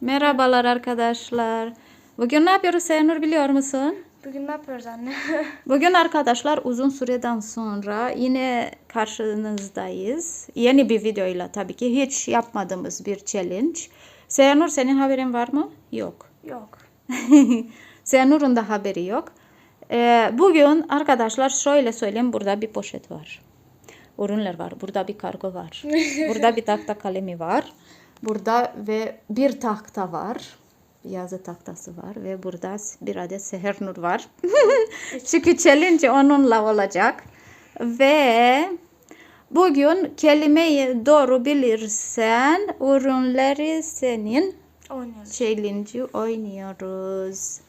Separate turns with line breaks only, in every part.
Merhabalar arkadaşlar. Bugün ne yapıyoruz Seynur biliyor musun?
Bugün ne yapıyoruz anne?
Bugün arkadaşlar uzun süreden sonra yine karşınızdayız. Yeni bir videoyla tabii ki hiç yapmadığımız bir challenge. Seynur senin haberin var mı? Yok.
Yok.
Seynur'un da haberi yok. Ee, bugün arkadaşlar şöyle söyleyeyim burada bir poşet var. Ürünler var. Burada bir kargo var. Burada bir tahta kalemi var. Burada ve bir tahta var. Yazı tahtası var ve burada bir adet seher nur var. Çünkü challenge onunla olacak. Ve bugün kelimeyi doğru bilirsen ürünleri senin
Oynuyoruz.
challenge'ı oynuyoruz.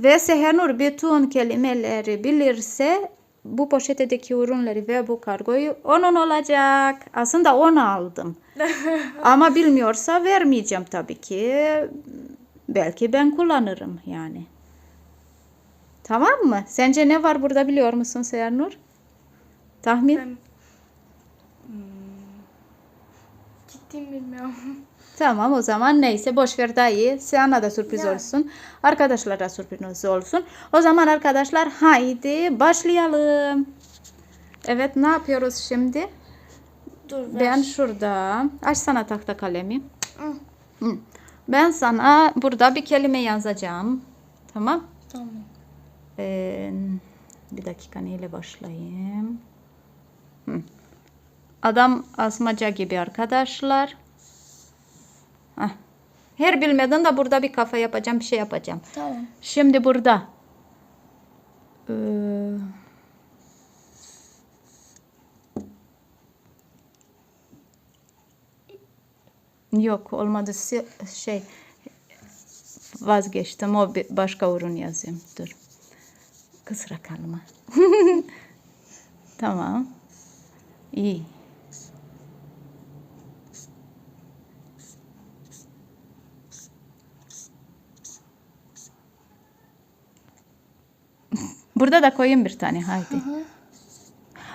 Ve Sehenur bütün kelimeleri bilirse bu poşetedeki ürünleri ve bu kargoyu onun olacak. Aslında onu aldım. Ama bilmiyorsa vermeyeceğim tabii ki. Belki ben kullanırım yani. Tamam mı? Sence ne var burada biliyor musun Sehenur? Tahmin?
Ben... Hmm. Ciddiyim bilmiyorum.
Tamam o zaman neyse boş ver dayı. Sana da sürpriz
Ya.
olsun. Arkadaşlara da sürpriz olsun. O zaman arkadaşlar haydi başlayalım. Evet ne yapıyoruz şimdi?
Dur ver.
Ben şurada. Aç sana tahta kalemi.
Hı,
Hı. Ben sana burada bir kelime yazacağım. Tamam.
Tamam.
Ee, bir dakika neyle başlayayım? Hı. Adam asmaca gibi arkadaşlar. Hah. Her bilmeden de burada bir kafa yapacağım, bir şey yapacağım.
Tamam.
Şimdi burada. Ee, yok olmadı şey vazgeçtim o bir başka ürün yazayım dur kısra kalma tamam iyi Burada da koyayım bir tane haydi.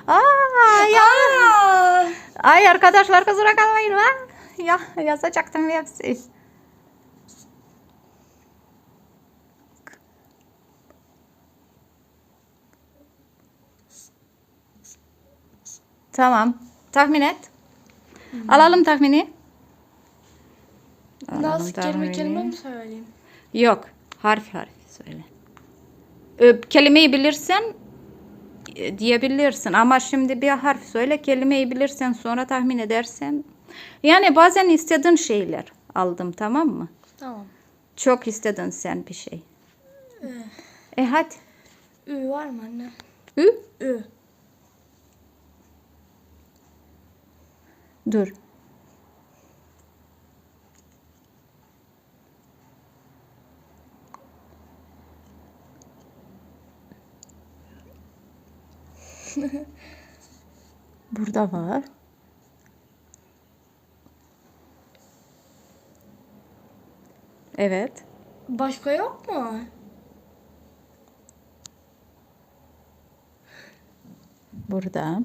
Aa ya.
Aa!
Ay arkadaşlar kusura kalmayın lan. Ya yazacaktım hepsi. Tamam. Tahmin et. Alalım tahmini. Alalım
Nasıl kelime
tahmini.
kelime mi söyleyeyim?
Yok. Harf harf söyle. Ö, kelimeyi bilirsen e, diyebilirsin ama şimdi bir harf söyle kelimeyi bilirsen sonra tahmin edersen. Yani bazen istediğin şeyler aldım tamam mı?
Tamam.
Çok istedin sen bir şey. E hadi.
Ü var mı anne?
Ü.
Ü.
Dur. Burada var. Evet.
Başka yok mu?
Burada.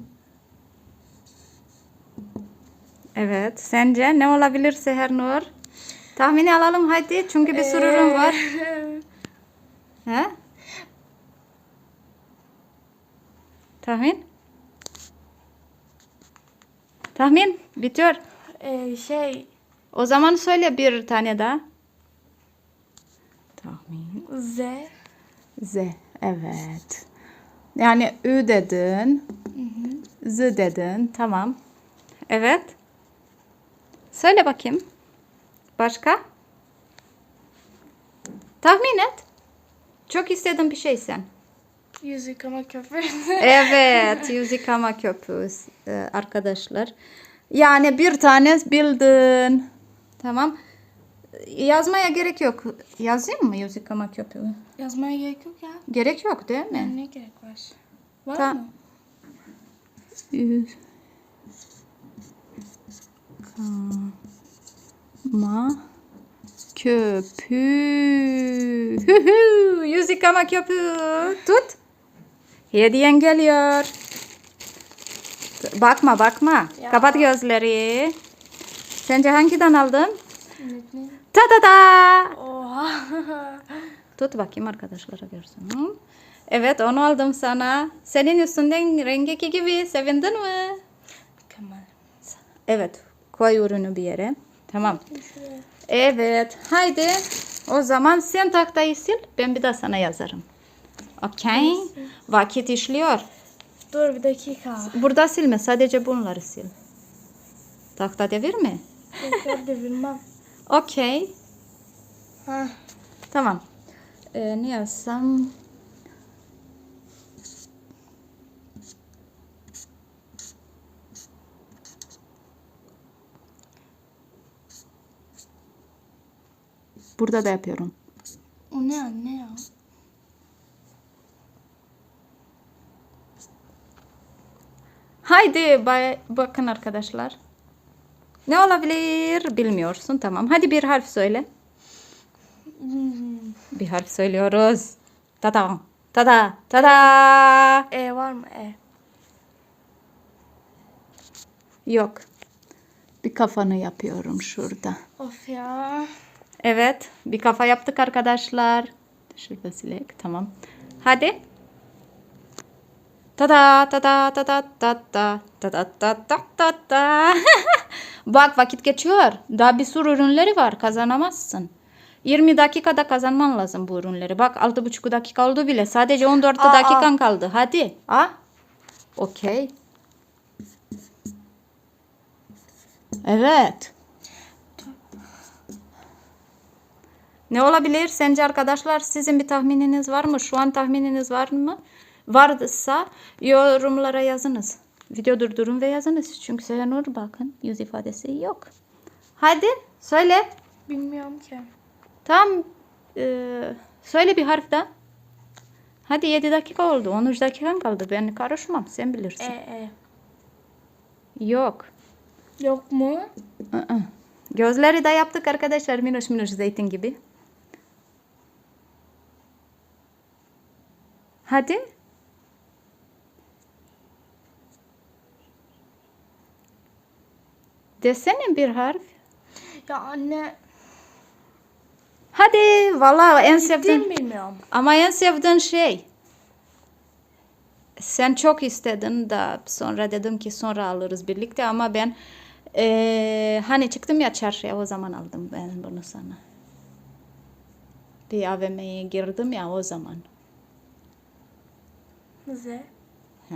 Evet. Sence ne olabilir Seher Nur? Tahmini alalım hadi. Çünkü bir sürü ürün var. He? Tahmin? Tahmin? Bitiyor.
Ee, şey
O zaman söyle bir tane daha.
Z.
Z. Evet. Yani Ü dedin. Z dedin. Tamam. Evet. Söyle bakayım. Başka? Tahmin et. Çok istediğin bir şey sen.
Yüz yıkama köpüğü.
Evet, yüz yıkama köpüğü e, arkadaşlar. Yani bir tane bildin. Tamam. Yazmaya gerek yok. Yazayım mı yüz yıkama köpüğü?
Yazmaya gerek yok ya.
Gerek yok değil mi?
Ne gerek var? Var
Ta-
mı?
Yüz yıkama köpüğü. Yüz yıkama köpüğü. Tut. Hediyen geliyor. Bakma bakma.
Ya.
Kapat gözleri. Sence hangiden aldın? Ta ta ta.
Oha.
Tut bakayım arkadaşlara görsün. Evet onu aldım sana. Senin üstünden rengeki gibi. Sevindin mi?
Mükemmel.
Evet. Koy ürünü bir yere. Tamam. Evet. Haydi. O zaman sen tahtayı sil. Ben bir daha sana yazarım. Okey. Vakit işliyor.
Dur bir dakika.
Burada silme. Sadece bunları sil. Tahta devirme.
Tekrar devirmem.
Okey. Tamam. Ee, ne yazsam? Burada da yapıyorum.
O ne anne ya?
Haydi bay- bakın arkadaşlar. Ne olabilir bilmiyorsun. Tamam. Hadi bir harf söyle. Bir harf söylüyoruz. Tada. Tada. Tada.
E var mı? E.
Yok. Bir kafanı yapıyorum şurada.
Of ya.
Evet. Bir kafa yaptık arkadaşlar. Şurada silek. Tamam. Hadi. Tada tada tada tada tada tada tada. Bak vakit geçiyor. Daha bir sürü ürünleri var. Kazanamazsın. 20 dakikada kazanman lazım bu ürünleri. Bak 6,5 dakika oldu bile. Sadece 14
Aa,
dakikan kaldı. Hadi. Ha? Okey. Evet. Ne olabilir sence arkadaşlar? Sizin bir tahmininiz var mı? Şu an tahmininiz var mı? Varsa yorumlara yazınız. Video durdurun ve yazınız. Çünkü Selenur bakın yüz ifadesi yok. Hadi söyle.
Bilmiyorum ki.
Tam söyle bir harf daha. Hadi 7 dakika oldu. 13 dakikan kaldı. Ben karışmam. Sen
E
bilirsin.
E.
Yok.
Yok mu?
Aa. Gözleri de yaptık arkadaşlar. Minnoş minnoş zeytin gibi. Hadi. Desene bir harf.
Ya anne.
Hadi. Valla en sevdiğin.
bilmiyorum.
Ama en sevdiğin şey. Sen çok istedin da sonra dedim ki sonra alırız birlikte ama ben eee, hani çıktım ya çarşıya o zaman aldım ben bunu sana. Bir AVM'ye girdim ya o zaman.
Z.
Ha.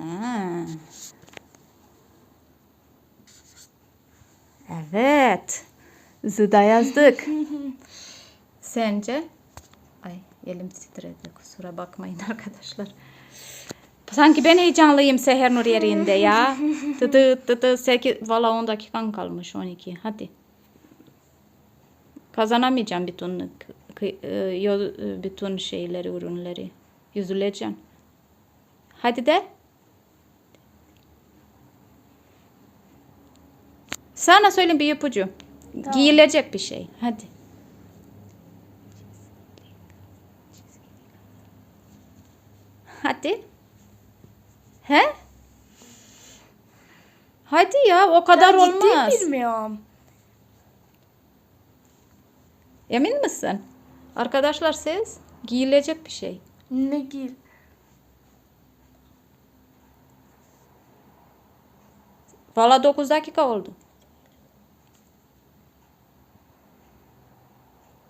Evet. Zıda yazdık. Sence? Ay elim titredi kusura bakmayın arkadaşlar. Sanki ben heyecanlıyım Seher Nur yerinde ya. Tıtı tıtı 8 valla 10 dakikan kalmış 12 hadi. Kazanamayacağım bütün e, yol- bütün şeyleri ürünleri. Yüzüleceksin. Hadi de. Sana söyleyeyim bir ipucu. Giyilecek bir şey. Hadi. Hadi. He? Hadi ya o kadar
ciddi
olmaz.
bilmiyorum.
Emin misin? Arkadaşlar siz giyilecek bir şey.
Ne gir?
Valla 9 dakika oldu.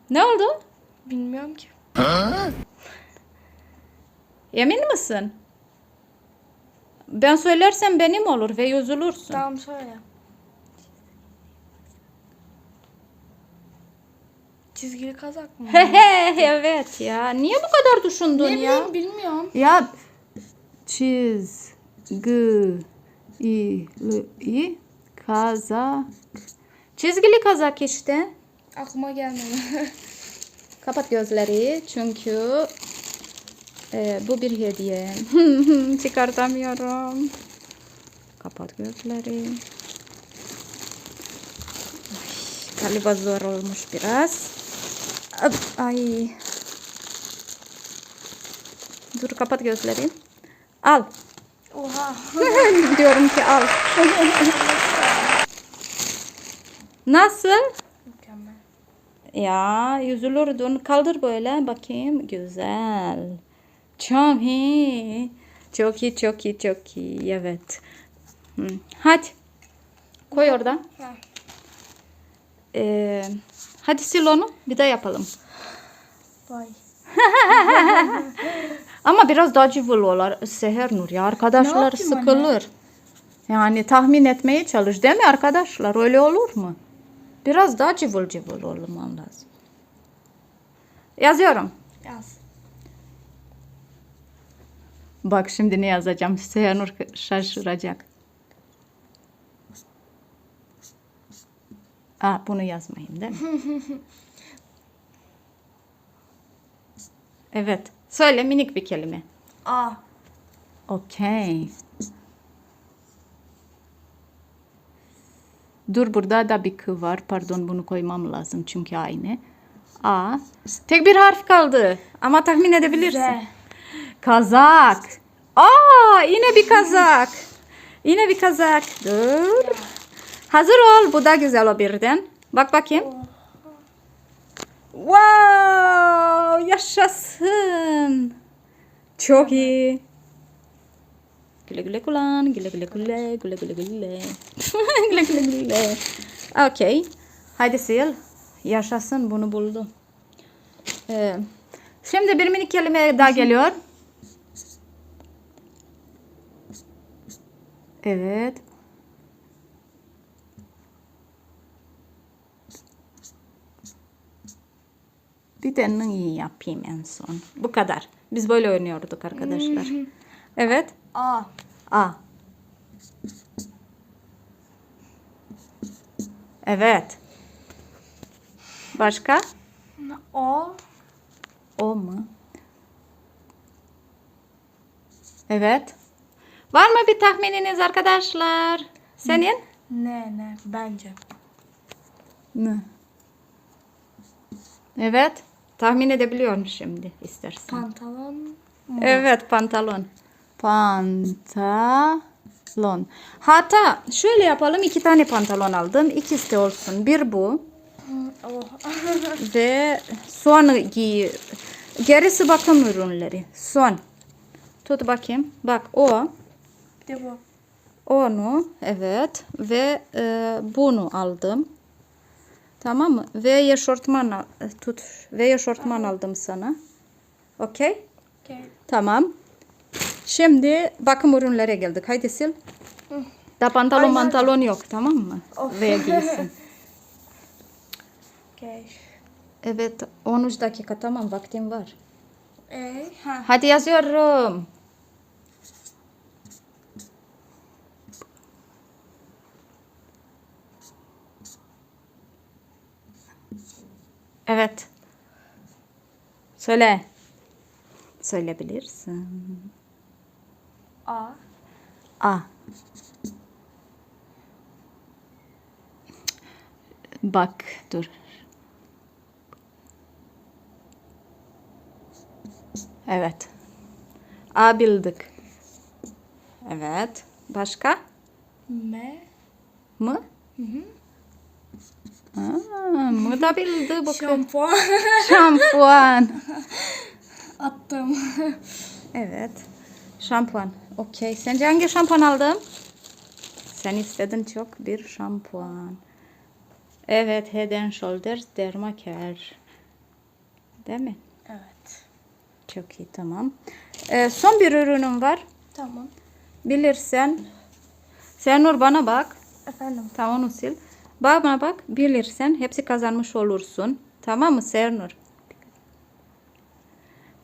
Ne oldu?
Bilmiyorum ki.
Emin misin? Ben söylersem benim olur ve üzülürsün.
Tamam söyle. Çizgili kazak mı?
He he evet ya. Niye bu kadar düşündün
ne
ya?
bileyim bilmiyorum.
Ya çizgili kazak. Çizgili kazak işte.
Aklıma gelmedi.
Kapat gözleri çünkü e, bu bir hediye. Çıkartamıyorum. Kapat gözleri. Ay, galiba zor olmuş biraz. Ay. Dur kapat gözleri. Al.
Oha.
Diyorum ki al. Nasıl? Ya üzülürdün. Kaldır böyle bakayım. Güzel. Çok iyi. Çok iyi, çok iyi, çok iyi. Evet. Hadi. Koy orada. Ee, hadi sil onu. Bir daha yapalım.
Vay.
Ama biraz daha cıvıl olar. Seher Nur ya arkadaşlar
yapayım anne?
sıkılır. Yani tahmin etmeye çalış değil mi arkadaşlar? Öyle olur mu? Biraz daha cıvıl cıvıl olman lazım. Yazıyorum.
Yaz.
Bak şimdi ne yazacağım. Seher Nur şaşıracak. Aa, bunu yazmayayım değil mi? evet. Söyle minik bir kelime.
A.
Okey. Dur burada da bir kı var. Pardon bunu koymam lazım çünkü aynı. A. Tek bir harf kaldı. Ama tahmin edebilirsin.
Z.
Kazak. Aa yine bir kazak. Yine bir kazak. Dur. Hazır ol. Bu da güzel o birden. Bak bakayım. Wow! Yaşasın. Çok iyi. Güle güle kullan. Güle güle güle. Güle güle güle. Okey. Haydi sil. Yaşasın bunu buldu. Ee, şimdi bir minik kelime daha geliyor. Evet. Bir de iyi yapayım en son. Bu kadar. Biz böyle oynuyorduk arkadaşlar. Evet.
A.
A. Evet. Başka?
O.
O mu? Evet. Var mı bir tahmininiz arkadaşlar? Senin?
Ne ne bence.
Ne? Evet. Tahmin edebiliyorum şimdi istersen.
Pantolon.
Evet pantolon. Pantolon. Hatta şöyle yapalım. iki tane pantolon aldım. İkisi de olsun. Bir bu.
O.
Ve son giy. Gerisi bakım ürünleri. Son. Tut bakayım. Bak o.
Bir de bu.
Onu. Evet. Ve e, bunu aldım. Tamam mı? Ve eşortman al- tut. Ve eşortman aldım sana. Okey?
Okay.
Tamam. Şimdi bakım ürünlere geldik. Haydi sil. Da pantolon
Ay,
mantalon yok tamam mı?
Of.
Ve giysin.
Okay.
Evet 13 dakika tamam vaktim var.
E. Ha.
Hadi yazıyorum. Evet. Söyle. Söyleyebilirsin.
A.
A. Bak dur. Evet. A bildik. Evet. Başka?
M.
Mı? Aa, mı da bildi bu kız.
Şampuan.
Şampuan.
Attım.
Evet. Şampuan. Okey. Sence hangi şampuan aldım? Sen istedin çok bir şampuan. Evet. Head and Shoulders Dermacare. Değil mi?
evet.
Çok iyi. Tamam. Ee, son bir ürünüm var.
Tamam.
Bilirsen. Sen Nur bana bak.
Efendim.
Tamam onu sil. Bana bak. Bilirsen hepsi kazanmış olursun. Tamam mı Sernur?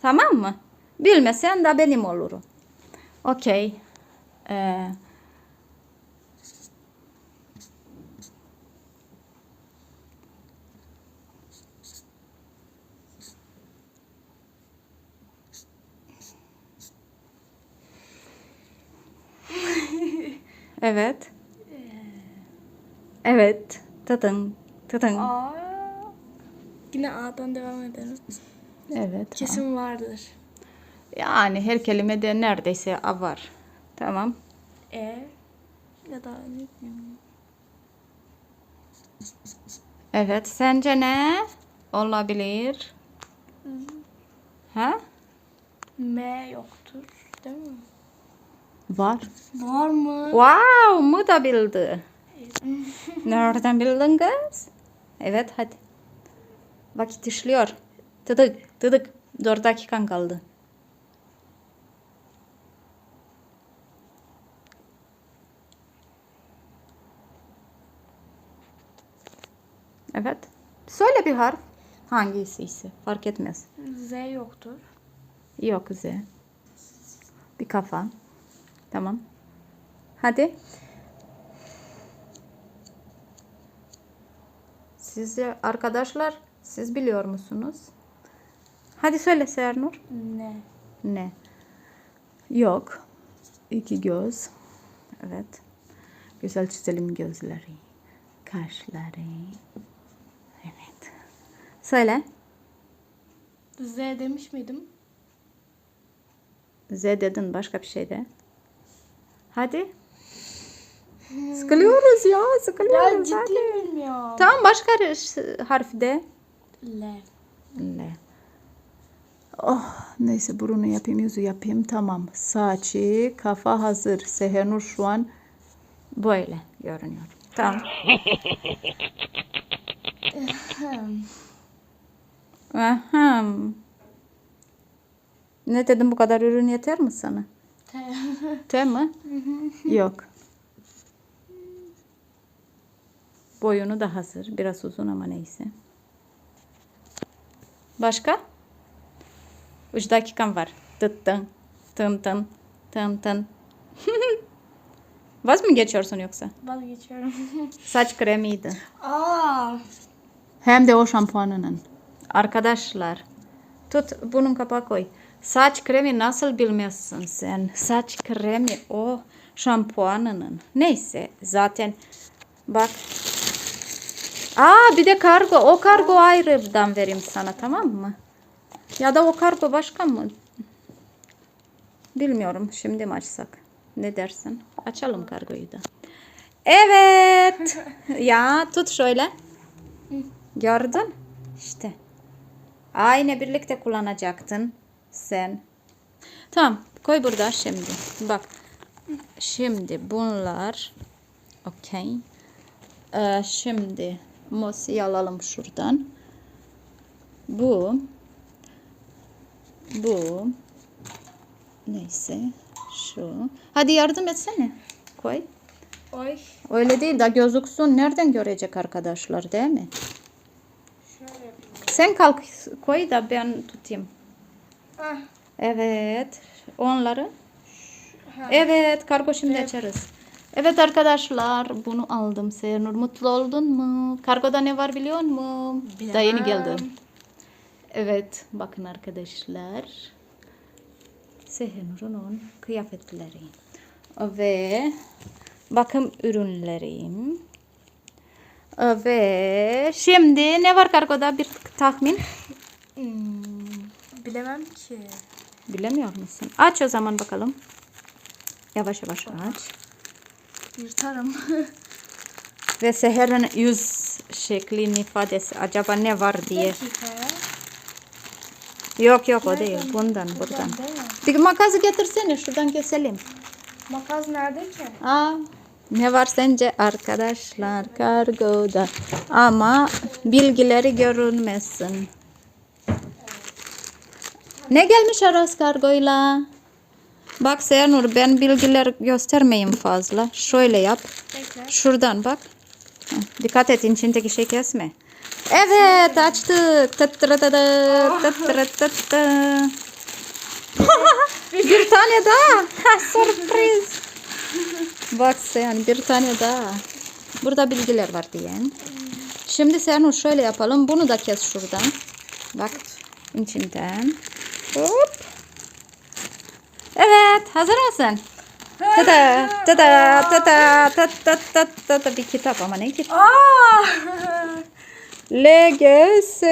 Tamam mı? Bilmesen de benim olurum. Okey. Ee, evet. Evet. Tadın. Tadın.
A. Yine A'dan devam edelim.
Evet.
Kesin vardır.
Yani her kelimede neredeyse A var. Tamam.
E. Ya da ne bileyim.
Evet. Sence ne? Olabilir. Ha?
M yoktur. Değil mi?
Var.
Var mı?
Wow, mu da bildi. Nereden bildin kız? Evet hadi. Vakit işliyor. Tıdık tıdık. 4 dakikan kaldı. Evet. Söyle bir harf. Hangisi ise fark etmez.
Z yoktur.
Yok Z. Bir kafa. Tamam. Hadi. Sizce arkadaşlar siz biliyor musunuz? Hadi söyle Sernur.
Ne?
Ne? Yok. İki göz. Evet. Güzel çizelim gözleri. Kaşları. Söyle.
Z demiş miydim?
Z dedin başka bir şey de. Hadi. Sıkılıyoruz ya,
Ya
sıkılıyoruz.
ciddi
hadi.
bilmiyorum.
Tamam başka harf de.
L.
L. Oh, neyse burunu yapayım, yüzü yapayım. Tamam. Saçı, kafa hazır. Sehenur şu an böyle görünüyor. Tamam. Ahem. Ne dedim bu kadar ürün yeter mi sana?
T.
T mi? Yok. Boyunu da hazır. Biraz uzun ama neyse. Başka? Üç dakikam var. Tıt tın. Tın tın. Tın tın. Vaz mı geçiyorsun yoksa?
Vazgeçiyorum.
Saç kremiydi.
Aa.
Hem de o şampuanının. Arkadaşlar tut bunun kapağı koy. Saç kremi nasıl bilmezsin sen? Saç kremi o şampuanının. Neyse zaten bak. Aa bir de kargo. O kargo ayrıdan vereyim sana tamam mı? Ya da o kargo başka mı? Bilmiyorum. Şimdi mi açsak? Ne dersin? Açalım kargoyu da. Evet. ya tut şöyle. Gördün? İşte. Aynı birlikte kullanacaktın sen. Tamam. Koy burada şimdi. Bak. Şimdi bunlar. Okey. Ee, şimdi Mosi'yi alalım şuradan. Bu. Bu. Neyse. Şu. Hadi yardım etsene. Koy.
Oy.
Öyle değil de gözüksün. Nereden görecek arkadaşlar değil mi? Sen kalk koy da ben tutayım.
Ah.
Evet. Onları.
Ha.
Evet. Kargo şimdi açarız. Evet arkadaşlar bunu aldım Seynur. Mutlu oldun mu? Kargoda ne var biliyor musun? Daha yeni geldi. Evet. Bakın arkadaşlar. Seynur'un on kıyafetleri. Ve bakım ürünlerim. Ve şimdi ne var kargoda bir tahmin?
Hmm, bilemem ki.
Bilemiyor musun? Aç o zaman bakalım. Yavaş yavaş aç.
Yırtarım.
Ve Seher'in yüz şeklinin ifadesi acaba ne var diye. Yok yok o değil. Bundan buradan.
Mi?
Bir makası getirsene şuradan keselim.
Makas nerede ki?
Aa, ne var sence arkadaşlar kargoda? Ama bilgileri görünmesin. Ne gelmiş Aras kargoyla? Bak Seyanur ben bilgiler göstermeyeyim fazla. Şöyle yap. Şuradan bak. Dikkat et içindeki şey kesme. Evet açtık. Tıttırıtıdı, tıttırıtıdı. bir tane daha. Ha, Sürpriz. Bak sen bir tane daha. Burada bilgiler var diyen. Şimdi sen şöyle yapalım. Bunu da kes şuradan. Bak içinden. Hop. Evet hazır mısın? Tada tada tada tada tada tada bir kitap ama ne kitap?
Aa!
LGS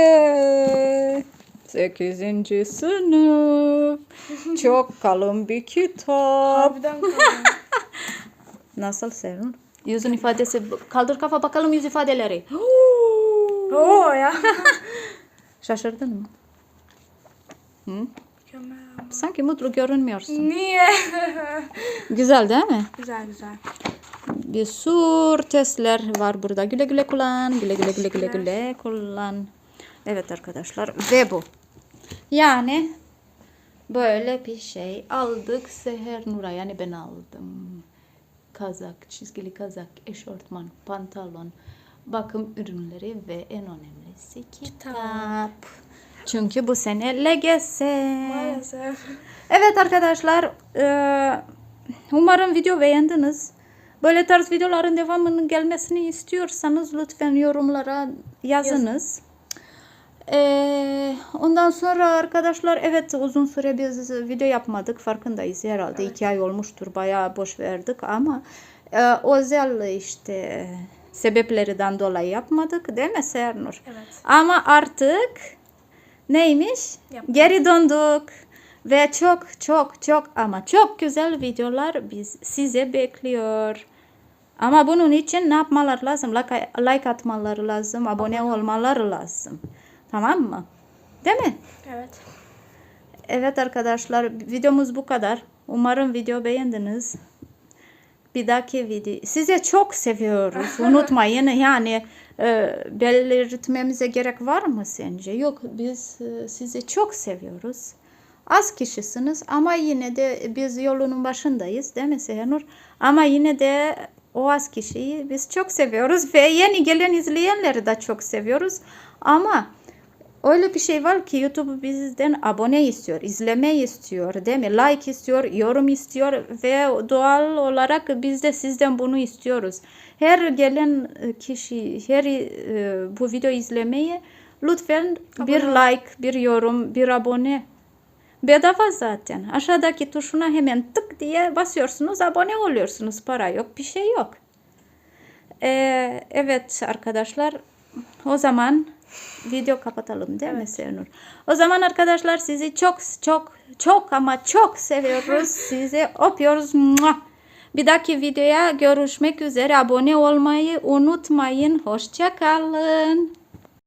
8. sınıf. Çok kalın bir kitap.
Harbiden kalın.
Nasıl Serun? Yüzün ifadesi kaldır kafa bakalım yüz ifadeleri.
Oo ya.
Şaşırdın mı? Hı?
Mükemmel.
Sanki mutlu görünmüyorsun.
Niye?
Güzel değil mi?
güzel güzel.
Bir sürü testler var burada. Güle güle kullan. Güle güle güle güle güle kullan. Evet arkadaşlar ve bu. Yani böyle bir şey aldık Seher Nur'a. Yani ben aldım. Kazak, çizgili kazak, eşortman, pantolon, bakım ürünleri ve en önemlisi kitap. Çünkü bu sene LGS.
Maalesef.
Evet arkadaşlar, eee, umarım video beğendiniz. Böyle tarz videoların devamının gelmesini istiyorsanız lütfen yorumlara yazınız. Eee, ondan sonra arkadaşlar evet uzun süre biz video yapmadık farkındayız herhalde iki ay olmuştur bayağı boş verdik ama eee, özel işte sebeplerden dolayı yapmadık değil mi Sernur?
Evet.
Ama artık neymiş?
Yap.
Geri döndük. Ve çok çok çok ama çok güzel videolar biz size bekliyor. Ama bunun için ne yapmaları lazım? Like, like atmaları lazım, abone olmaları lazım. Tamam mı? Değil mi?
Evet.
Evet arkadaşlar videomuz bu kadar. Umarım video beğendiniz. Bir dahaki video. Size çok seviyoruz. Unutmayın yani e, belirtmemize gerek var mı sence? Yok biz e, sizi çok seviyoruz. Az kişisiniz ama yine de biz yolunun başındayız değil mi Sehenur? Ama yine de o az kişiyi biz çok seviyoruz ve yeni gelen izleyenleri de çok seviyoruz. Ama Öyle bir şey var ki YouTube bizden abone istiyor, izleme istiyor, değil mi? Like istiyor, yorum istiyor ve doğal olarak biz de sizden bunu istiyoruz. Her gelen e, kişi, her e, bu video izlemeyi lütfen bir like, bir yorum, bir abone. Bedava zaten. Aşağıdaki tuşuna hemen tık diye basıyorsunuz, abone oluyorsunuz. Para yok, bir şey yok. Ee, evet arkadaşlar, o zaman video kapatalım değil mi Seynur? O zaman arkadaşlar sizi çok çok çok ama çok seviyoruz. Sizi öpüyoruz. Bir dahaki videoya görüşmek üzere. Abone olmayı unutmayın. Hoşça kalın.